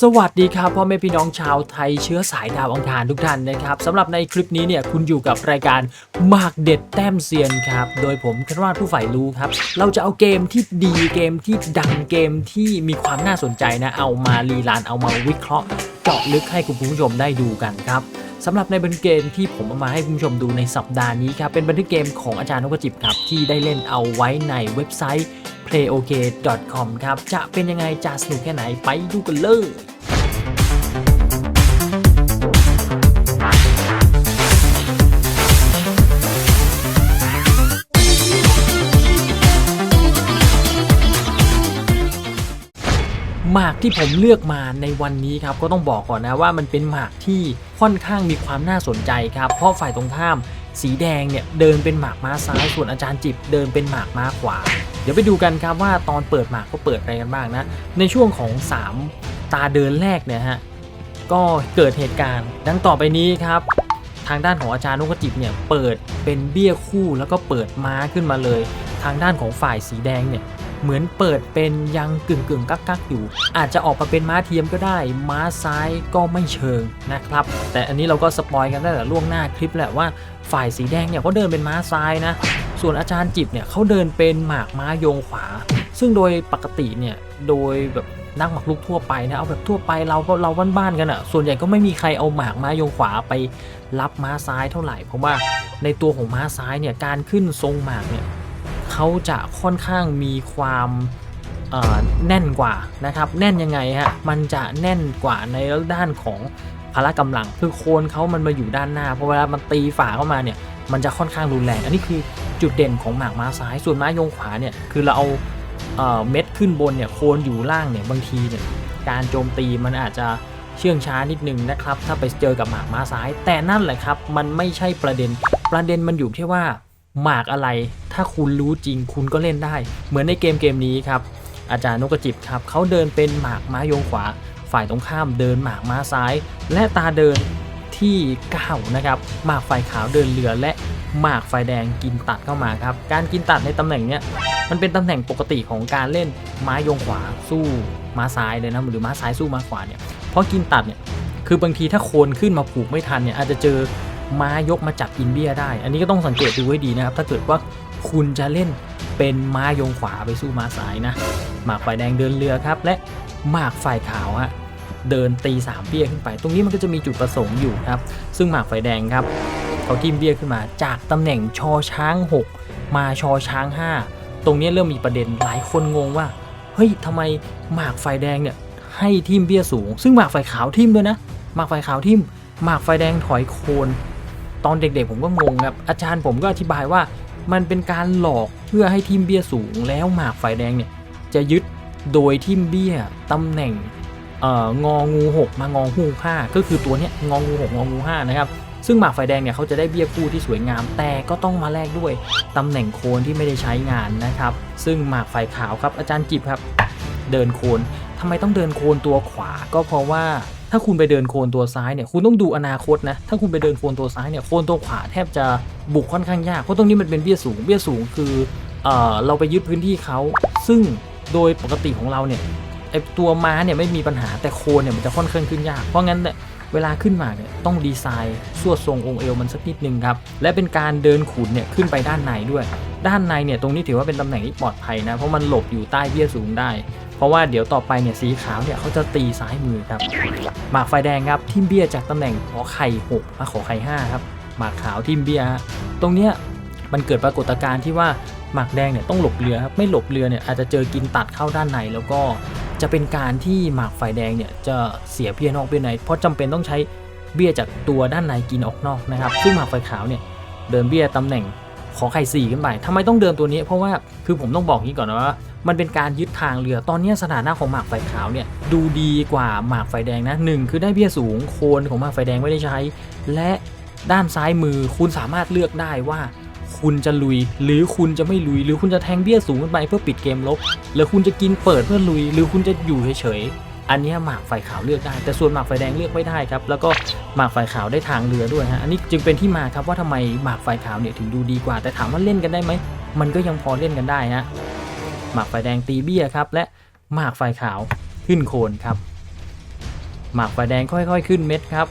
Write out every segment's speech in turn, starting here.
สวัสดีครับพ่อแม่พี่น้องชาวไทยเชื้อสายดาวอังคารทุกท่านนะครับสำหรับในคลิปนี้เนี่ยคุณอยู่กับรายการหมากเด็ดแต้มเซียนครับ โดยผมคณราชผู้ใฝ่รู้ครับ เราจะเอาเกมที่ดีเกมที่ดังเกมที่มีความน่าสนใจนะเอามารีลานเอามาวิเคราะห์เจาะลึกให้คุณผู้ชมได้ดูกันครับสำหรับในบันเกมที่ผมเอามาให้คุณผู้ชมดูในสัปดาห์นี้ครับเป็นบันทึกเกมของอาจารย์นกจิบครับที่ได้เล่นเอาไว้ในเว็บไซต์ playok.com ครับ จะเป็นยังไงจะสนุกแค่ไหนไปดูกันเลยหมากที่ผมเลือกมาในวันนี้ครับก็ต้องบอกก่อนนะว่ามันเป็นหมากที่ค่อนข้างมีความน่าสนใจครับ เพราะฝ่ายตรงข้าม สีแดงเนี่ยเดินเป็นหมากม้าซ้ายส่วนอาจารย์จิบเดินเป็นหมากม้าขวา เดี๋ยวไปดูกันครับว่าตอนเปิดหมากเขาเปิดอะไรกันบ้างนะ ในช่วงของ 3 ตาเดินแรกเนี่ยฮะก็เกิดเหตุการณ์ ดังต่อไปนี้ครับทางด้านของอาจารย์นกจิบเนี่ยเปิดเป็นเบี้ยคู่แล้วก็เปิดม้าขึ้นมาเลย ทางด้านของฝ่ายสีแดงเนี่ย เหมือนเปิดเป็นยังกึ่งกึ่งกักกักอยู่ อาจจะออกมาเป็นม้าเทียมก็ได้ ม้าซ้ายก็ไม่เชิงนะครับ แต่อันนี้เราก็สปอยกันได้แต่ล่วงหน้าคลิปแหละว่าฝ่ายสีแดงเนี่ยเขาเดินเป็นม้าซ้ายนะ ส่วนอาจารย์จิบเนี่ยเขาเดินเป็นหมากม้าโยงขวา ซึ่งโดยปกติเนี่ยโดยแบบนักหมากรุกทั่วไปนะเอาแบบทั่วไปเราก็เราบ้านๆกันอะ่ะ ส่วนใหญ่ก็ไม่มีใครเอาหมากม้าโยงขวาไปรับม้าซ้ายเท่าไหร่เพราะว่าในตัวของม้าซ้ายเนี่ยการขึ้นทรงหมากเนี่ย เขาจะค่อนข้างมีความแน่นกว่านะครับแน่นยังไงฮะมันจะแน่นกว่าในด้านของพละกำลัง คือโคนเขามันมาอยู่ด้านหน้าเพราะเวลามันตีฝ่าเข้ามาเนี่ยมันจะค่อนข้างรุนแรง อันนี้คือจุดเด่นของหมากม้าซ้ายส่วนม้ายงขวาเนี่ยคือเราเอาเม็ดขึ้นบนเนี่ยโคนอยู่ล่างเนี่ยบางทีเนี่ยการโจมตีมันอาจจะเชื่องช้านิดนึงนะครับ ถ้าไปเจอกับหมากม้าซ้าย แต่นั่นแหละครับ มันไม่ใช่ประเด็นประเด็นมันอยู่ที่ว่า หมากอะไร ถ้าคุณรู้จริงคุณก็เล่นได้ เหมือนในเกมเกมนี้ครับ อาจารย์นกกระจิบครับเขาเดินเป็นหมากม้าโยงขวา ฝ่ายตรงข้ามเดินหมากม้าซ้าย และตาเดินที่9นะครับหมากฝ่ายขาวเดินเรือและหมากฝ่ายแดงกินตัดเข้ามาครับ การกินตัดในตำแหน่งเนี้ยมันเป็นตำแหน่งปกติของการเล่นม้าโยงขวาสู้ม้าซ้ายเลยนะหรือม้าซ้ายสู้ม้าขวาเนี่ยเพราะกินตัดเนี่ยคือบางทีถ้าโคนขึ้นมาผูกไม่ทันเนี่ยอาจจะเจอ ม้ายกมาจับกินเบียได้ อันนี้ก็ต้องสังเกตดูให้ดีนะครับ ถ้าเกิดว่าคุณจะเล่นเป็นม้ายงขวาไปสู้ม้าซ้ายนะ หมากฝ่ายแดงเดินเรือครับ และหมากฝ่ายขาวฮะเดินตีสามเบี้ยขึ้นไป ตรงนี้มันก็จะมีจุดประสงค์อยู่ครับ ซึ่งหมากฝ่ายแดงครับเขาทิมเบี้ยขึ้นมาจากตำแหน่งชอช้าง 6 มาชอช้าง 5 ตรงนี้เริ่มมีประเด็นหลายคนงงว่าเฮ้ยทำไมหมากฝ่ายแดงเนี่ยให้ทิมเบี้ยสูง ซึ่งหมากฝ่ายขาวทิมด้วยนะหมากฝ่ายขาวทิมหมากฝ่ายแดงถอยโคน อนเด็กๆ ผมก็งงครับ อาจารย์ผมก็อธิบายว่า มันเป็นการหลอกเพื่อให้ทีมเบี้ยสูงแล้วหมากไฟแดงเนี่ยจะยึดโดยทีมเบี้ยตำแหน่งเอ่ององู6มางองู5ก็คือตัวเนี้ยงองู6งองู5นะครับซึ่งหมากไฟแดงเนี่ยเขาจะได้เบี้ยคู่ที่สวยงาม แต่ก็ต้องมาแลกด้วยตำแหน่งโคนที่ไม่ได้ใช้งานนะครับ ซึ่งหมากไฟขาวครับอาจารย์จิบครับ เดินโคนทำไมต้องเดินโคนตัวขวา ก็เพราะว่า ถ้าคุณไปเดินโคนตัวซ้ายเนี่ยคุณต้องดูอนาคตนะ ถ้าคุณไปเดินโคนตัวซ้ายเนี่ยโคนตัวขวาแทบจะบุกค่อนข้างยาก เพราะตรงนี้มันเป็นเบี้ยสูง เบี้ยสูงคือเออเราไปยึดพื้นที่เขา ซึ่งโดยปกติของเราเนี่ยไอตัวม้าเนี่ยไม่มีปัญหาแต่โคนเนี่ยมันจะค่อนข้างขึ้นยาก เพราะงั้นเนี่ยเวลาขึ้นมาเนี่ยต้องดีไซน์สวดทรงองค์เอวมันสักนิดนึงครับ และเป็นการเดินขุนเนี่ยขึ้นไปด้านในด้วย ด้านในเนี่ยตรงนี้ถือว่าเป็นตำแหน่งที่ปลอดภัยนะ เพราะมันหลบอยู่ใต้เบี้ยสูงได้ เพราะว่าเดี๋ยวต่อไปเนี่ยสีขาวเนี่ยเขาจะตีซ้ายมือครับ หมากไฟแดงครับทิมเบียจากตำแหน่งขอไข่6มาขอไข่5ครับหมากขาวทิมเบียตรงเนี้ยมันเกิดปรากฏการณ์ที่ว่าหมากแดงเนี่ยต้องหลบเรือครับไม่หลบเรือเนี่ยอาจจะเจอกินตัดเข้าด้านในแล้วก็จะเป็นการที่หมากไฟแดงเนี่ยจะเสียเบี้ยนอกเบี้ยใน เพราะจำเป็นต้องใช้เบี้ยจากตัวด้านในกินออกนอกนะครับ ซึ่งหมากไฟขาวเนี่ยเดินเบี้ยตำแหน่ง ขอไข่สีขึ้นไปทำไมต้องเดินตัวนี้ เพราะว่าคือผมต้องบอกนี้ก่อนนะว่า มันเป็นการยึดทางเรือ ตอนนี้สถานะของหมากไฟขาวเนี่ยดูดีกว่าหมากไฟแดงนะหนึ่งคือได้เบี้ยสูงโคนของหมากไฟแดงไม่ได้ใช้ และด้านซ้ายมือคุณสามารถเลือกได้ว่าคุณจะลุย หรือคุณจะไม่ลุย หรือคุณจะแทงเบี้ยสูงขึ้นไปเพื่อปิดเกมลบหรือคุณจะกินเปิดเพื่อลุย หรือคุณจะอยู่เฉย อันนี้หมากไฟขาวเลือกได้ แต่ส่วนหมากไฟแดงเลือกไม่ได้ครับ แล้วก็หมากไฟขาวได้ทางเรือด้วยฮะ อันนี้จึงเป็นที่มาครับว่าทำไมหมากไฟขาวเนี่ยถึงดูดีกว่า แต่ถามว่าเล่นกันได้ไหม มันก็ยังพอเล่นกันได้ฮะ หมากไฟแดงตีเบี้ยครับ และหมากไฟขาวขึ้นโคนครับ หมากฝ่ายแดงค่อย ๆ ขึ้นเม็ดครับ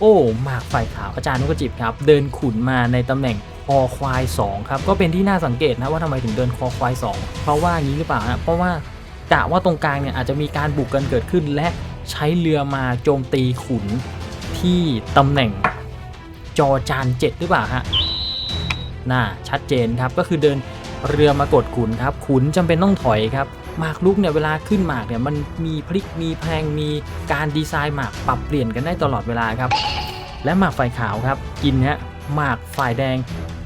โอ้ หมากฝ่ายขาวอาจารย์นกกจิบครับ เดินขุนมาในตำแหน่งคอควาย2ครับ ก็เป็นที่น่าสังเกตนะว่าทำไมถึงเดินคอควาย 2 เพราะว่างนี้หรือเปล่าฮะเพราะว่า กะว่าตรงกลางเนี่ยอาจจะมีการบุกกันเกิดขึ้น และใช้เรือมาโจมตีขุนที่ตำแหน่งจอจาน7หรือเปล่าฮะน่าชัดเจนครับก็คือเดินเรือมากดขุนครับ ขุนจำเป็นต้องถอยครับหมากลุกเนี่ยเวลาขึ้นหมากเนี่ยมันมีพลิกมีแพงมีการดีไซน์หมากปรับเปลี่ยนกันได้ตลอดเวลาครับ และหมากฝ่ายขาวครับ กินฮะหมากฝ่ายแดง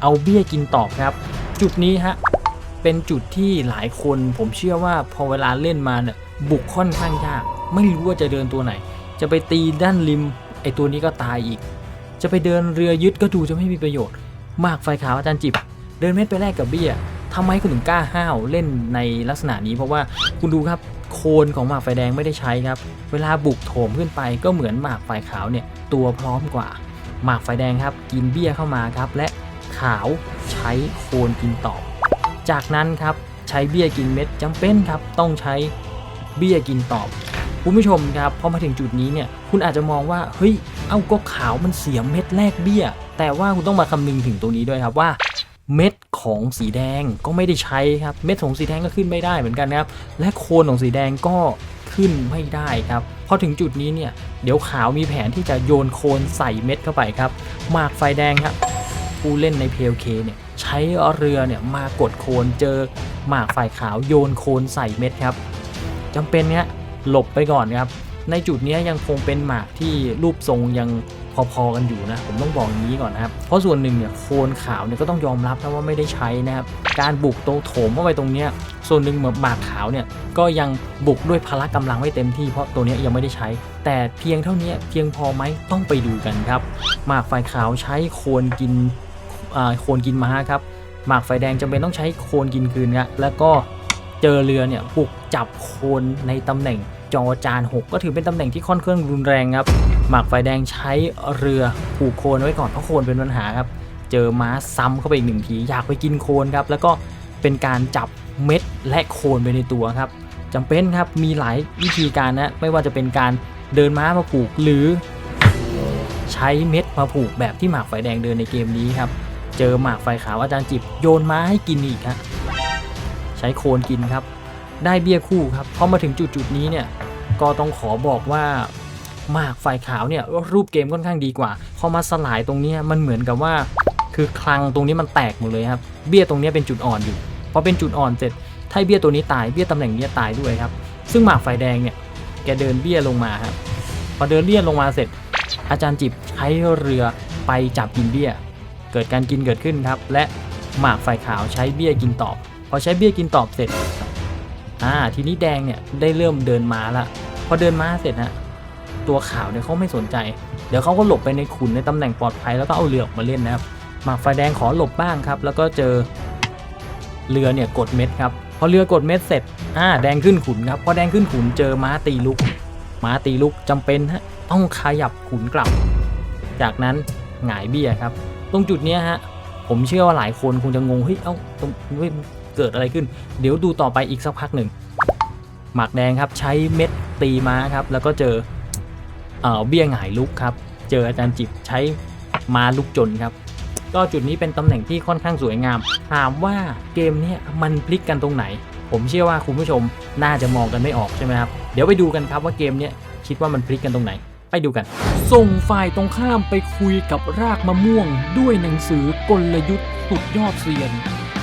เอาเบี้ยกินตอบครับ จุดนี้ฮะ เป็นจุดที่หลายคนผมเชื่อว่าพอเวลาเล่นมาเนี่ยบุกค่อนข้างยาก ไม่รู้ว่าจะเดินตัวไหน จะไปตีด้านริม ไอตัวนี้ก็ตายอีก จะไปเดินเรือยึดก็ดูจะไม่มีประโยชน์หมากฝ่ายขาวอาจารย์จิบ เดินเม็ดไปแลกกับเบี้ยทำไมคุณถึงกล้าห้าวเล่นในลักษณะนี้ เพราะว่าคุณดูครับโคนของหมากไฟแดงไม่ได้ใช้ครับ เวลาบุกโถมขึ้นไปก็เหมือนหมากไฟขาวเนี่ยตัวพร้อมกว่า หมากไฟแดงครับ กินเบี้ยเข้ามาครับ และขาวใช้โคนกินต่อ จากนั้นครับใช้เบี้ยกินเม็ดจำเป็นครับต้องใช้เบี้ยกินตอบคุณผู้ชมครับพอมาถึงจุดนี้เนี่ยคุณอาจจะมองว่าเฮ้ยเอ้าก็ขาวมันเสียเม็ดแรกเบี้ย แต่ว่าคุณต้องมาคำนึงถึงตรงนี้ด้วยครับว่าเม็ดของสีแดงก็ไม่ได้ใช้ครับ เม็ดของสีแดงก็ขึ้นไม่ได้เหมือนกันครับ และโคนของสีแดงก็ขึ้นไม่ได้ครับ พอถึงจุดนี้เนี่ย เดี๋ยวขาวมีแผนที่จะโยนโคนใส่เม็ดเข้าไปครับ หมากไฟแดงครับ ผู้เล่นใน PLK เนี่ย ใช้เรือเนี่ยมากดโคนเจอหมากฝ่ายขาวโยนโคนใส่เม็ดครับจำเป็นเนี่ยหลบไปก่อนครับ ในจุดนี้ยังคงเป็นหมากที่รูปทรงยังพอๆกันอยู่นะผมต้องบอกอย่างนี้ก่อนนะครับ เพราะส่วนหนึ่งเนี่ยโคนขาวเนี่ยก็ต้องยอมรับนะว่าไม่ได้ใช้นะครับ การบุกโตโถมเข้าไปตรงเนี้ยส่วนหนึ่งเหมือนหมากขาวเนี่ยก็ยังบุกด้วยพละกำลังไม่เต็มที่เพราะตัวเนี้ยยังไม่ได้ใช้ แต่เพียงเท่านี้เพียงพอไหมต้องไปดูกันครับ หมากฝ่ายขาวใช้โคนกิน โคนกินม้าครับหมากไฟแดงจำเป็นต้องใช้โคนกินคืนครับแล้วก็เจอเรือเนี่ยบุกจับโคนในตำแหน่งจอจาน6 ก็ถือเป็นตำแหน่งที่ค่อนข้างรุนแรงครับ หมากไฟแดงใช้เรือผูกโคนไว้ก่อนเพราะโคนเป็นปัญหาครับ เจอม้าซ้ำเข้าไปอีกหนึ่งทีอยากไปกินโคนครับ แล้วก็เป็นการจับเม็ดและโคนไปในตัวครับจำเป็นครับมีหลายวิธีการนะไม่ว่าจะเป็นการเดินม้ามาผูกหรือ ใช้เม็ดมาผูกแบบที่หมากไฟแดงเดินในเกมนี้ครับ เจอหมากไฟขาวอาจารย์จิบโยนม้าให้กินอีกครับใช้โคนกินครับ ได้เบี้ยคู่ครับพอมาถึงจุดจุดๆนี้เนี่ยก็ต้องขอบอกว่าหมากไฟขาวเนี่ยรูปเกมค่อนข้างดีกว่า พอมาสลายตรงนี้มันเหมือนกับว่า คือคลังตรงนี้มันแตกหมดเลยครับเบี้ยตรงนี้เป็นจุดอ่อนอยู่พอเป็นจุดอ่อนเสร็จถ้าเบี้ยตัวนี้ตายเบี้ยตำแหน่งนี้ตายด้วยครับ ซึ่งหมากไฟแดงเนี่ยแกเดินเบี้ยลงมาครับพอเดินเบี้ยลงมาเสร็จ อาจารย์จิบใช้เรือไปจับกินเบี้ย เกิดการกินเกิดขึ้นครับ และหมากฝ่ายขาวใช้เบี้ยกินตอบ พอใช้เบี้ยกินตอบเสร็จอ่าทีนี้แดงเนี่ยได้เริ่มเดินมาละพอเดินมาเสร็จนะตัวขาวเนี่ยเขาไม่สนใจ เดี๋ยวเขาก็หลบไปในขุนในตำแหน่งปลอดภัยแล้วก็เอาเรือออกมาเล่นนะครับหมากไฟแดงขอหลบบ้างครับ แล้วก็เจอเรือเนี่ยกดเม็ดครับพอเรือกดเม็ดเสร็จอ่าแดงขึ้นขุนครับพอแดงขึ้นขุนเจอม้าตีลุกม้าตีลุกจำเป็นฮะต้องขยับขุนกลับ จากนั้นหงายเบี้ยครับ ตรงจุดนี้ฮะผมเชื่อว่าหลายคนคงจะงงเฮ้ยเอ้าตรงเฮ้ยเกิดอะไรขึ้น เดี๋ยวดูต่อไปอีกสักพักหนึ่งหมากแดงครับใช้เม็ดตีม้าครับ แล้วก็เจอเอ่อเบี้ยหงายลุกครับ เจออาจารย์จิบใช้ม้าลุกจนครับ ก็จุดนี้เป็นตำแหน่งที่ค่อนข้างสวยงาม ถามว่าเกมนี้มันพลิกกันตรงไหน ผมเชื่อว่าคุณผู้ชมน่าจะมองกันไม่ออกใช่ไหมครับ เดี๋ยวไปดูกันครับว่าเกมนี้คิดว่ามันพลิกกันตรงไหน ไปดูกัน ส่งฝ่ายตรงข้ามไปคุยกับรากมะม่วง ด้วยหนังสือกลยุทธ์สุดยอดเซียน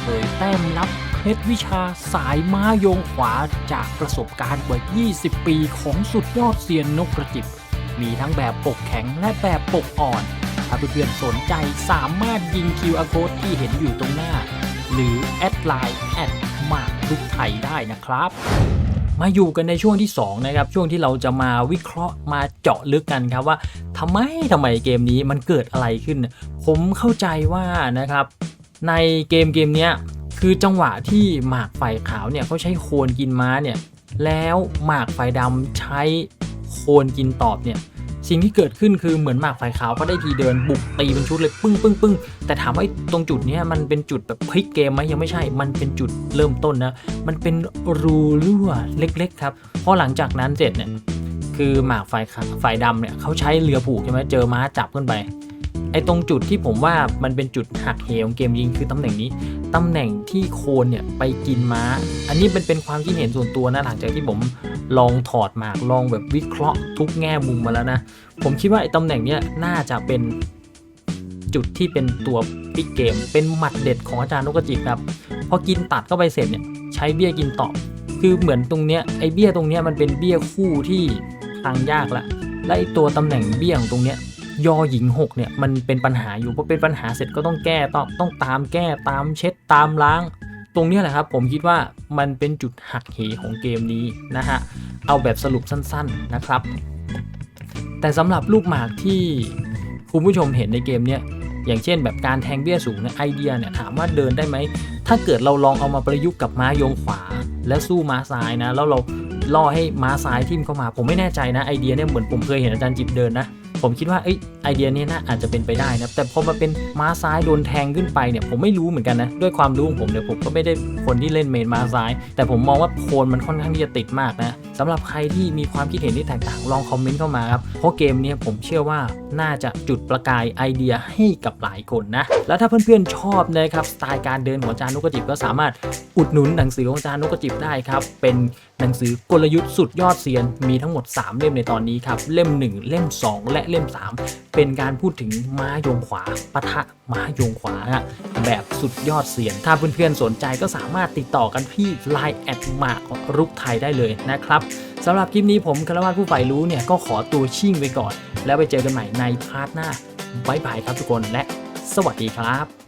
เผยแต้มลับเคล็ดวิชาสายม้าโยงขวาจากประสบการณ์กว่า 20 ปีของสุดยอดเซียนนกกระจิบ มีทั้งแบบปกแข็งและแบบปกอ่อน ถ้าเพื่อนๆสนใจสามารถยิง QR code ที่เห็นอยู่ตรงหน้า หรือแอดไลน์แอดมากทุกไทยได้นะครับ มาอยู่กันในช่วงที่2นะครับช่วงที่เราจะมาวิเคราะห์มาเจาะลึกกันครับว่าทำไมทำไมเกมนี้มันเกิดอะไรขึ้น ผมเข้าใจว่านะครับในเกมเกมนี้คือจังหวะที่หมากไฟขาวเนี่ยเขาใช้โคนกินม้าเนี่ยแล้วหมากไฟดำใช้โคนกินตอบเนี่ย สิ่งที่เกิดขึ้นคือเหมือนหมากฝ่ายขาวเขาได้ทีเดินบุกตีเป็นชุดเลยปึ้งปึ้งปึ้งแต่ถามว่าตรงจุดนี้มันเป็นจุดแบบพลิกเกมไหมยังไม่ใช่ มันเป็นจุดเริ่มต้นนะ มันเป็นรูรั่วเล็กๆครับพอหลังจากนั้นเสร็จเนี่ยคือหมากฝ่ายฝ่ายดำเนี่ยเขาใช้เรือผูกใช่ไหมเจอม้าจับขึ้นไป ไอตรงจุดที่ผมว่ามันเป็นจุดหักเหของเกมยิงคือตำแหน่งนี้ ตำแหน่งที่โคนเนี่ยไปกินม้า อันนี้เป็นเป็นความคิดเห็นส่วนตัวนะหลังจากที่ผมลองถอดหมากลองแบบวิเคราะห์ทุกแง่มุมมาแล้วนะ ผมคิดว่าไอตำแหน่งเนี้ยน่าจะเป็นจุดที่เป็นตัวปิกเกม เป็นหมัดเด็ดของอาจารย์นกกระจิบครับ พอกินตัดเข้าไปเสร็จเนี่ยใช้เบี้ยกินต่อ คือเหมือนตรงเนี้ยไอเบี้ยตรงเนี้ยมันเป็นเบี้ยคู่ที่ทางยากละและไอตัวตำแหน่งเบี้ยของตรงเนี้ย ยอหญิงหกเนี่ยมันเป็นปัญหาอยู่พอเป็นปัญหาเสร็จก็ต้องแก้ต้องต้องตามแก้ตามเช็ดตามล้าง ตรงนี้แหละครับผมคิดว่ามันเป็นจุดหักเหของเกมนี้นะฮะเอาแบบสรุปสั้นๆนะครับ แต่สำหรับลูกหมากที่คุณผู้ชมเห็นในเกมเนี้ยอย่างเช่นแบบการแทงเบี้ยสูงเนี่ยไอเดียเนี่ยถามว่าเดินได้ไหม ถ้าเกิดเราลองเอามาประยุกต์กับม้ายงขวา และสู้ม้าซ้ายนะ แล้วเราล่อให้ม้าซ้ายทิ่มเข้ามา ผมไม่แน่ใจนะไอเดียเนี่ยเหมือนผมเคยเห็นอาจารย์จิบเดินนะ ผมคิดว่าเอ้ยไอเดียนี้น่าอาจจะเป็นไปได้นะแต่พอมาเป็นม้าซ้ายโดนแทงขึ้นไปเนี่ยผมไม่รู้เหมือนกันนะด้วยความรู้ของผมเนี่ยผมก็ไม่ได้คนที่เล่นเมนม้าซ้าย แต่ผมมองว่าโคนมันค่อนข้างที่จะติดมากนะสำหรับใครที่มีความคิดเห็นที่แตกต่างลองคอมเมนต์เข้ามาครับเพราะเกมนี้ผมเชื่อว่าน่าจะจุดประกายไอเดียให้กับหลายคนนะแล้วถ้าเพื่อนๆชอบนะครับสไตล์การเดินของอาจารย์นุกกระจิบก็สามารถอุดหนุนหนังสือของอาจารย์นุกกระจิบได้ครับเป็น หนังสือกลยุทธ์สุดยอดเซียนมีทั้งหมด 3 เล่มในตอนนี้ครับ เล่ม 1 เล่ม 2 และเล่ม 3 เป็นการพูดถึงม้าโยงขวาปะทะม้าโยงขวาแบบสุดยอดเซียนถ้าเพื่อนๆสนใจก็สามารถติดต่อกันที่ Line แอดมาของรุกไทยได้เลยนะครับสำหรับคลิปนี้ผมคารวาผู้ใฝ่รู้เนี่ยก็ขอตัวชิ่งไปก่อน แล้วไปเจอกันใหม่ในพาร์ทหน้าบายบายครับทุกคนและ สวัสดีครับ